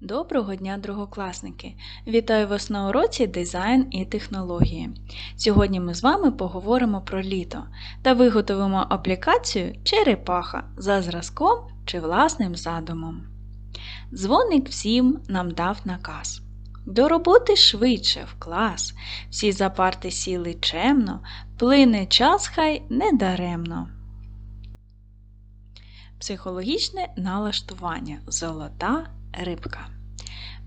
Доброго дня, другокласники! Вітаю вас на уроці дизайн і технології. Сьогодні ми з вами поговоримо про літо та виготовимо аплікацію черепаха за зразком чи власним задумом. Дзвоник всім нам дав наказ. До роботи швидше в клас, всі за парти сіли чемно, плине час хай недаремно. Психологічне налаштування Золота рибка.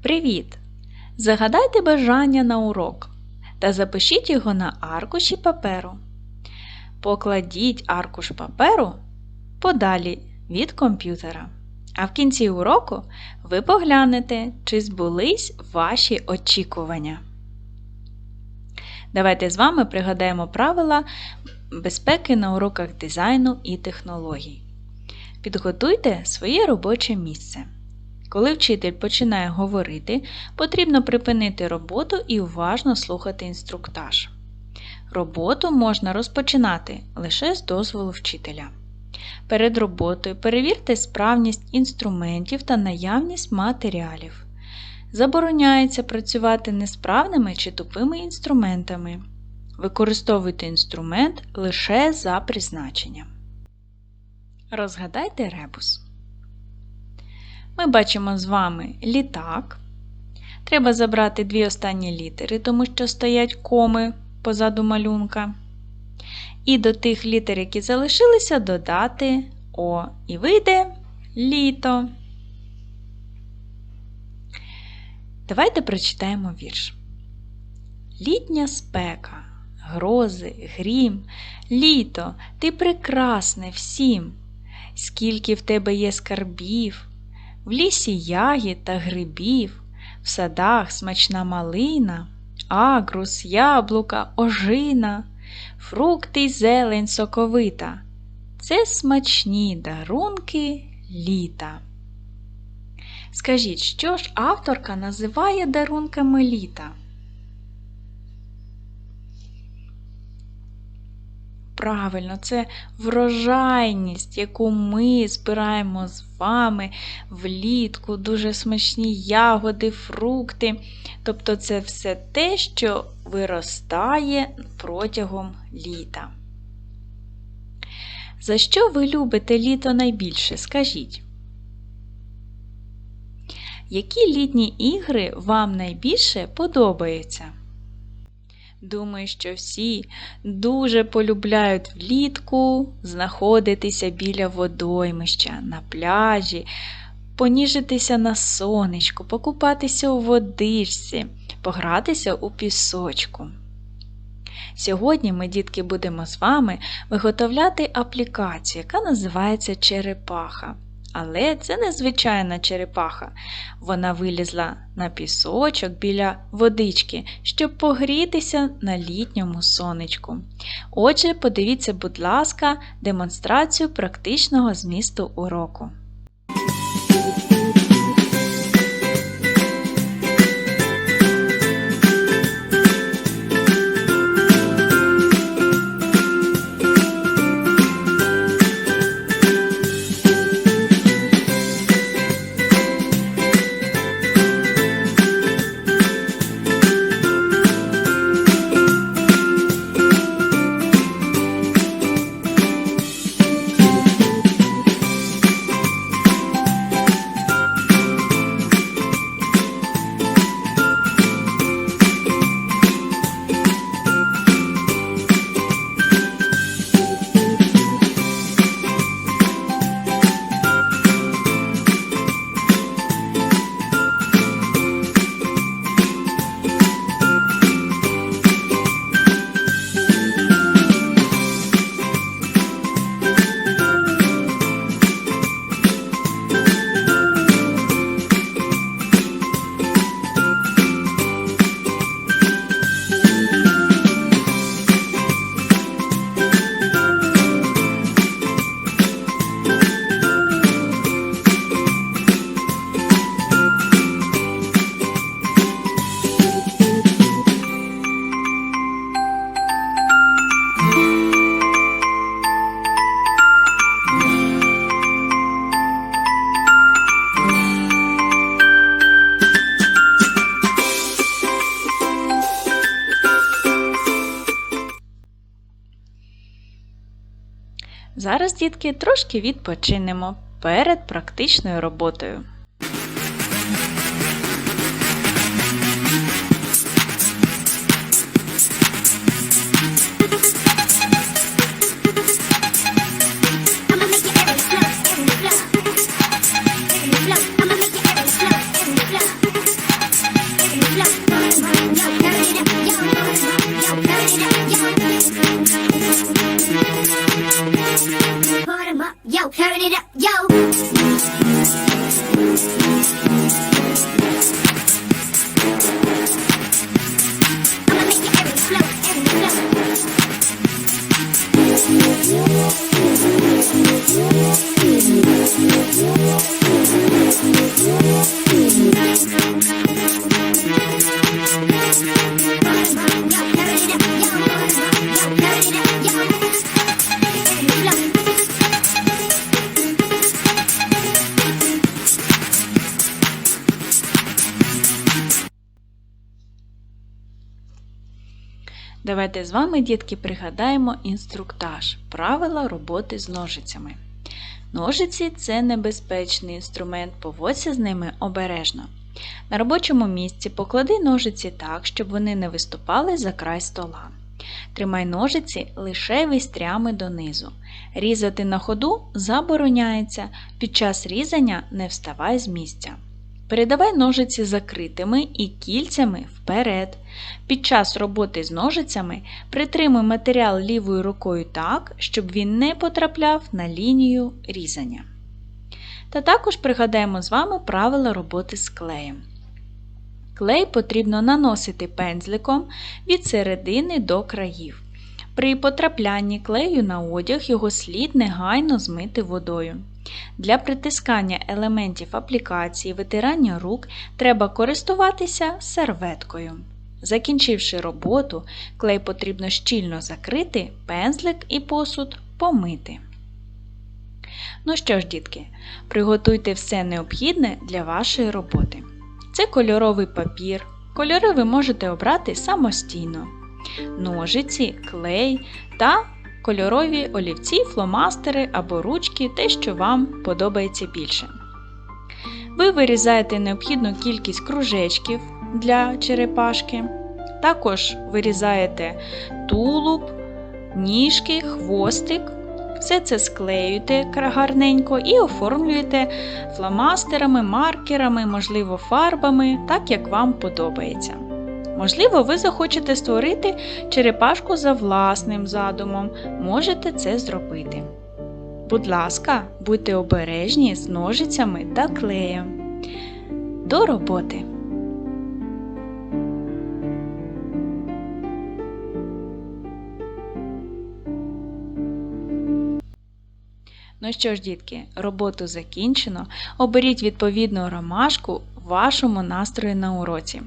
Привіт! Загадайте бажання на урок та запишіть його на аркуші паперу. Покладіть аркуш паперу подалі від комп'ютера. А в кінці уроку ви поглянете, чи збулись ваші очікування. Давайте з вами пригадаємо правила безпеки на уроках дизайну і технологій. Підготуйте своє робоче місце. Коли вчитель починає говорити, потрібно припинити роботу і уважно слухати інструктаж. Роботу можна розпочинати лише з дозволу вчителя. Перед роботою перевірте справність інструментів та наявність матеріалів. Забороняється працювати несправними чи тупими інструментами. Використовуйте інструмент лише за призначенням. Розгадайте ребус. Ми бачимо з вами літак. Треба забрати дві останні літери, тому що стоять коми позаду малюнка. І до тих літер, які залишилися, додати О. І вийде літо. Давайте прочитаємо вірш. Літня спека, грози, грім, літо, ти прекрасне всім, скільки в тебе є скарбів, в лісі ягід та грибів, в садах смачна малина, агрус, яблука, ожина, фрукти й зелень соковита. Це смачні дарунки літа. Скажіть, що ж авторка називає дарунками літа? Правильно, це врожайність, яку ми збираємо з вами влітку, дуже смачні ягоди, фрукти. Тобто це все те, що виростає протягом літа. За що ви любите літо найбільше? Скажіть. Які літні ігри вам найбільше подобаються? Думаю, що всі дуже полюбляють влітку знаходитися біля водоймища, на пляжі, поніжитися на сонечку, покупатися у водичці, погратися у пісочку. Сьогодні ми, дітки, будемо з вами виготовляти аплікацію, яка називається черепаха. Але це не звичайна черепаха. Вона вилізла на пісочок біля водички, щоб погрітися на літньому сонечку. Отже, подивіться, будь ласка, демонстрацію практичного змісту уроку. Зараз, дітки, трошки відпочинемо перед практичною роботою. Yo, turn it up, yo. Давайте з вами, дітки, пригадаємо інструктаж, правила роботи з ножицями. Ножиці це небезпечний інструмент, поводься з ними обережно. На робочому місці поклади ножиці так, щоб вони не виступали за край стола. Тримай ножиці лише вістрями донизу. Різати на ходу забороняється. Під час різання не вставай з місця. Передавай ножиці закритими і кільцями вперед. Під час роботи з ножицями притримуй матеріал лівою рукою так, щоб він не потрапляв на лінію різання. Та також пригадаємо з вами правила роботи з клеєм. Клей потрібно наносити пензликом від середини до країв. При потраплянні клею на одяг його слід негайно змити водою. Для притискання елементів аплікації витирання рук треба користуватися серветкою. Закінчивши роботу, клей потрібно щільно закрити, пензлик і посуд помити. Ну що ж, дітки, приготуйте все необхідне для вашої роботи. Це кольоровий папір. Кольори ви можете обрати самостійно. Ножиці, клей та кольорові олівці, фломастери або ручки, те, що вам подобається більше. Ви вирізаєте необхідну кількість кружечків для черепашки. Також вирізаєте тулуб, ніжки, хвостик. Все це склеюєте гарненько і оформлюєте фломастерами, маркерами, можливо, фарбами, так як вам подобається. Можливо, ви захочете створити черепашку за власним задумом, можете це зробити. Будь ласка, будьте обережні з ножицями та клеєм. До роботи! Ну що ж, дітки, роботу закінчено. Оберіть відповідну ромашку вашому настрою на уроці.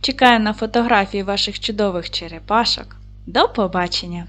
Чекаю на фотографії ваших чудових черепашок. До побачення!